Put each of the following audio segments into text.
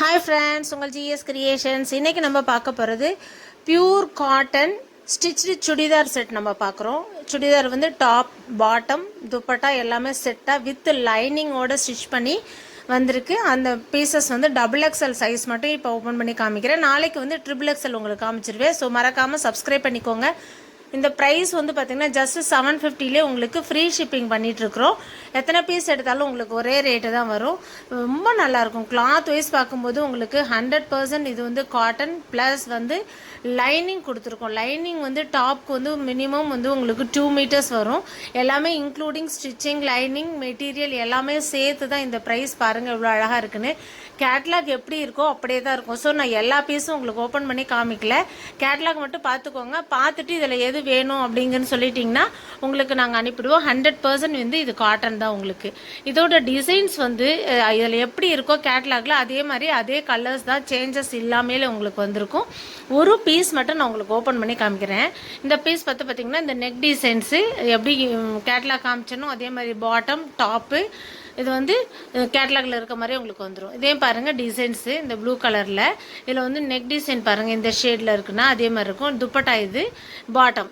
Hi friends உங்கள் GS creations இன்றைக்கி நம்ம பார்க்க போகிறது pure cotton stitch chudidar set நம்ம பார்க்குறோம். சுடிதார் வந்து டாப் பாட்டம் துப்பட்டா எல்லாமே செட்டாக வித் லைனிங்கோட ஸ்டிச் பண்ணி வந்திருக்கு. அந்த பீசஸ் வந்து டபுள் எக்ஸ்எல் சைஸ் மட்டும் இப்போ ஓப்பன் பண்ணி காமிக்கிறேன். நாளைக்கு வந்து ட்ரிபிள் எக்ஸ்எல் உங்களுக்கு காமிச்சிருவேன். ஸோ மறக்காமல் சப்ஸ்கிரைப் பண்ணிக்கோங்க. இந்த ப்ரைஸ் வந்து பார்த்திங்கன்னா ஜஸ்ட் செவன் ஃபிஃப்டிலே உங்களுக்கு ஃப்ரீ ஷிப்பிங் பண்ணிகிட்ருக்குறோம் எத்தனை பீஸ் எடுத்தாலும் உங்களுக்கு ஒரே ரேட்டு தான் வரும். ரொம்ப நல்லாயிருக்கும். கிளாத் வைஸ் பார்க்கும்போது உங்களுக்கு ஹண்ட்ரட் பர்சன்ட் இது வந்து காட்டன் ப்ளஸ் வந்து லைனிங் கொடுத்துருக்கோம். லைனிங் வந்து டாப்க்கு வந்து மினிமம் வந்து உங்களுக்கு டூ மீட்டர்ஸ் வரும். எல்லாமே இன்க்ளூடிங் ஸ்டிச்சிங் லைனிங் மெட்டீரியல் எல்லாமே சேர்த்து தான் இந்த ப்ரைஸ் பாருங்கள் இவ்வளோ அழகாக இருக்குன்னு. கேட்லாக் எப்படி இருக்கோ அப்படியே தான் இருக்கும். ஸோ நான் எல்லா பீஸும் உங்களுக்கு ஓப்பன் பண்ணி காமிக்கல. கேட்லாக் மட்டும் பார்த்துக்கோங்க. பார்த்துட்டு இதில் எது வேணும் அப்படிங்கன்னு சொல்லிட்டிங்கன்னா உங்களுக்கு நாங்கள் அனுப்பிடுவோம். ஹண்ட்ரட் பர்சன்ட் வந்து இது காட்டன் தான் உங்களுக்கு. இதோட டிசைன்ஸ் வந்து இதில் எப்படி இருக்கோ கேட்லாகில் அதே மாதிரி அதே கலர்ஸ் தான் சேஞ்சஸ் இல்லாமலே உங்களுக்கு வந்திருக்கும். ஒரு பீஸ் மட்டும் நான் உங்களுக்கு ஓப்பன் பண்ணி காமிக்கிறேன். இந்த பீஸ் பார்த்து பார்த்திங்கன்னா இந்த நெக் டிசைன்ஸு எப்படி கேட்லாக் காமிச்சனும் அதே மாதிரி பாட்டம் டாப்பு இது வந்து கேட்லாகில் இருக்க மாதிரி உங்களுக்கு வந்துடும் இதே பாருங்கள் டிசைன்ஸு இந்த ப்ளூ கலரில் இதில் வந்து நெக் டிசைன் பாருங்கள் இந்த ஷேடில் இருக்குன்னா அதே மாதிரி இருக்கும். துப்பட்டா இது பாட்டம்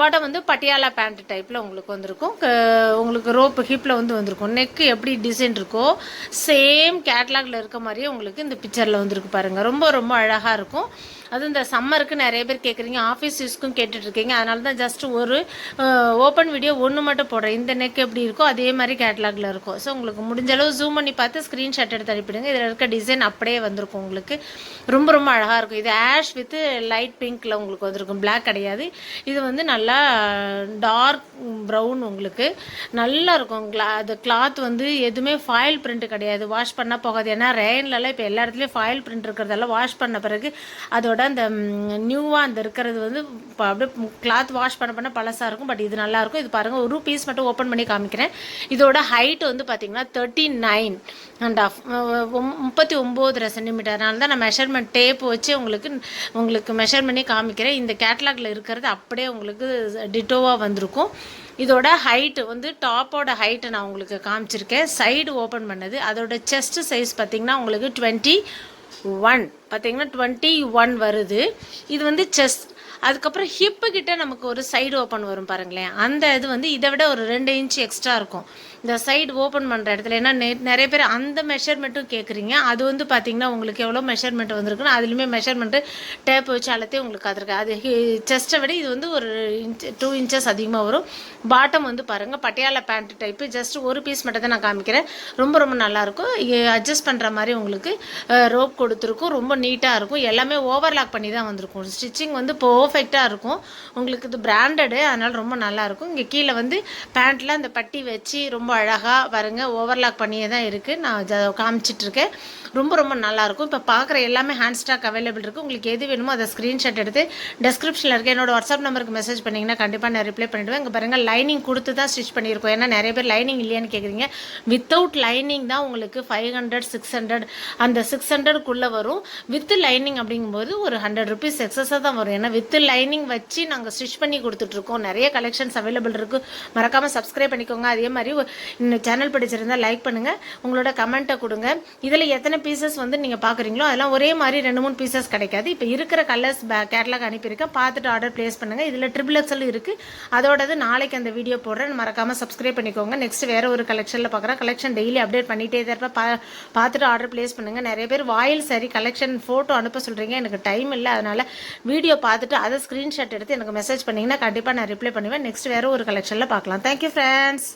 பாட்டம் வந்து பட்டியாலா பேண்ட் டைப்பில் உங்களுக்கு வந்திருக்கும். உங்களுக்கு ரோப்பு ஹிப்பில் வந்து வந்திருக்கும். நெக்கு எப்படி டிசைன் இருக்கோ சேம் கேட்லாகில் இருக்க மாதிரியே உங்களுக்கு இந்த பிக்சரில் வந்துருக்கு பாருங்கள் ரொம்ப ரொம்ப அழகாக இருக்கும். அதுவும் இந்த சம்மருக்கு நிறைய பேர் கேட்குறீங்க ஆஃபீஸ் யூஸ்க்கும் கேட்டுட்ருக்கீங்க அதனால தான் ஜஸ்ட் ஒரு ஓப்பன் வீடியோ ஒன்று மட்டும் போடுறேன். இந்த நெக் எப்படி இருக்கோ அதே மாதிரி கேட்லாகில் இருக்கும். ஸோ உங்களுக்கு முடிஞ்ச அளவு ஜூம் பண்ணி பார்த்து ஸ்க்ரீன்ஷாட் எடுத்து அனுப்பிடுங்க. இதில் இருக்க டிசைன் அப்படியே வந்திருக்கும் உங்களுக்கு. ரொம்ப ரொம்ப அழகாக இருக்கும். இது ஆஷ் வித் லைட் பிங்க்கில் உங்களுக்கு வந்திருக்கும். பிளாக் கிடையாது. இது வந்து நல்லா டார்க் ப்ரௌன் உங்களுக்கு. நல்லா இருக்கும் கிளா அது கிளாத் வந்து எதுவுமே ஃபாயில் பிரிண்ட் கிடையாது. வாஷ் பண்ணால் போகாது. ஏன்னா ரெயின்லலாம் இப்போ எல்லா இடத்துலையும் ஃபாயில் பிரிண்ட் இருக்கிறதெல்லாம் வாஷ் பண்ண பிறகு அதோட அந்த நியூவாக அந்த இருக்கிறது வந்து இப்போ அப்படியே கிளாத் வாஷ் பண்ண பண்ண பழசாக இருக்கும். பட் இது நல்லாயிருக்கும் இது பாருங்கள் ஒரு பீஸ் மட்டும் ஓப்பன் பண்ணி காமிக்கிறேன். இதோட ஹைட் வந்து பார்த்தீங்கன்னா தேர்ட்டி நைன் அண்ட் ஆஃப் முப்பத்தி ஒம்போதரை சென்டிமீட்டர்னால தான் நான் மெஷர்மெண்ட் டேப் வச்சு உங்களுக்கு உங்களுக்கு மெஷர் பண்ணி காமிக்கிறேன். இந்த கேட்லாகில் இருக்கிறது அப்படியே உங்களுக்கு டிட்டோவாக வந்திருக்கும். இதோட ஹைட்டு வந்து டாப்போட ஹைட்டை நான் உங்களுக்கு காமிச்சிருக்கேன். சைடு ஓப்பன் பண்ணது. அதோட செஸ்ட் சைஸ் பார்த்திங்கன்னா உங்களுக்கு டுவெண்ட்டி ஒன் பார்த்தீங்கன்னா டுவெண்ட்டி ஒன் வருது. இது வந்து செஸ்ட் அதுக்கப்புறம் ஹிப்பு கிட்ட நமக்கு ஒரு சைடு ஓப்பன் வரும் பாருங்களேன். அந்த இது வந்து இதை விட ஒரு ரெண்டு இன்ச் எக்ஸ்ட்ரா இருக்கும். இந்த சைடு ஓப்பன் பண்ணுற இடத்துல ஏன்னா நிறைய பேர் அந்த மெஷர்மெண்ட்டும் கேட்குறீங்க அது வந்து பார்த்தீங்கன்னா உங்களுக்கு எவ்வளோ மெஷர்மெண்ட் வந்திருக்குன்னு அதுலேயுமே மெஷர்மெண்ட்டு டேப் வச்சு அழுத்தே உங்களுக்கு அது அது செஸ்ட்டை விட இது வந்து ஒரு இன்ச் டூ இன்ச்சஸ் அதிகமாக வரும். பாட்டம் வந்து பாருங்கள் பட்டியாலா பேண்ட் டைப்பு ஜஸ்ட் ஒரு பீஸ் மட்டும் தான் நான் காமிக்கிறேன். ரொம்ப ரொம்ப நல்லாயிருக்கும் அட்ஜஸ்ட் பண்ணுற மாதிரி உங்களுக்கு ரோப் கொடுத்துருக்கும். ரொம்ப நீட்டாக இருக்கும். எல்லாமே ஓவர்லாக் பண்ணி தான் வந்திருக்கும். ஸ்டிச்சிங் வந்து பர்ஃபெக்டாக இருக்கும். உங்களுக்கு இது பிராண்டடு அதனால் ரொம்ப நல்லாயிருக்கும். இங்கே கீழே வந்து பேண்ட்டில் அந்த பட்டி வச்சு ரொம்ப அழகாக பாருங்க ஓவர்லாக் பண்ணியே தான் இருக்குது நான் காமிச்சிட்ருக்கேன். ரொம்ப ரொம்ப நல்லாயிருக்கும். இப்போ பார்க்குற எல்லாமே ஹேண்ட் ஸ்டாக் அவைலபிள் இருக்குது உங்களுக்கு எது வேணுமோ அதை ஸ்க்ரீன்ஷாட் எடுத்து டெஸ்கிரிப்ஷனில் இருக்க என்னோட வாட்ஸ்அப் நம்பருக்கு மெசேஜ் பண்ணிங்கன்னா கண்டிப்பாக நான் ரிப்ளை பண்ணிவிடுவேன் இங்கே பாருங்கள் லைனிங் கொடுத்து தான் ஸ்டிச் பண்ணியிருக்கோம். ஏன்னா நிறைய பேர் லைனிங் இல்லையான்னு கேட்குறீங்க வித்தவுட் லைனிங் தான் உங்களுக்கு ஃபைவ் ஹண்ட்ரட் சிக்ஸ் ஹண்ட்ரட் அந்த சிக்ஸ் ஹண்ட்ரட்குள்ளே வரும். வித் லைனிங் அப்படிங்கும்போது ஒரு ஹண்ட்ரட் ருபீஸ் எக்ஸஸாக தான் வரும். ஏன்னா வித் லைனிங் வச்சு நாங்கள் ஸ்டிச் பண்ணி கொடுத்துட்ருக்கோம். நிறைய கலெக்ஷன்ஸ் அவைலபிள் இருக்குது மறக்காமல் சப்ஸ்கிரைப் பண்ணிக்கோங்க. அதே மாதிரி இந்த சேனல் பிடிச்சிருந்தால் லைக் பண்ணுங்கள் உங்களோட கமெண்ட்டை கொடுங்க. இதில் எத்தனை பீசஸ் வந்து நீங்கள் பார்க்குறீங்களோ அதெல்லாம் ஒரே மாதிரி ரெண்டு மூணு பீசஸ் கிடைக்காது. இப்போ இருக்கிற கலர்ஸ் கேட்லாக் அனுப்பியிருக்கேன். பார்த்துட்டு ஆர்டர் ப்ளேஸ் பண்ணுங்கள் இதில் ட்ரிபிள் எக்ஸல் இருக்குது அதோடது நாளைக்கு அந்த வீடியோ போடுறேன். மறக்காமல் சப்ஸ்கிரைப் பண்ணிக்கோங்க. நெக்ஸ்ட் வேறு ஒரு கலெக்ஷனில் பார்க்குறேன் கலெக்ஷன் டெய்லி அப்டேட் பண்ணிகிட்டே தான் இருப்பேன். பா பார்த்துட்டு ஆர்டர் ப்ளேஸ் பண்ணுங்கள் நிறைய பேர் வாயில் சரி கலெக்ஷன் ஃபோட்டோ அனுப்ப சொல்கிறீங்க எனக்கு டைம் இல்லை. அதனால் வீடியோ பார்த்துட்டு அதை ஸ்க்ரீன்ஷாட் எடுத்து எனக்கு மெசேஜ் பண்ணிங்கன்னா கண்டிப்பாக நான் ரிப்ளை பண்ணுவேன். நெக்ஸ்ட் வேறு ஒரு கலெக்ஷனில் பார்க்கலாம். Thank you friends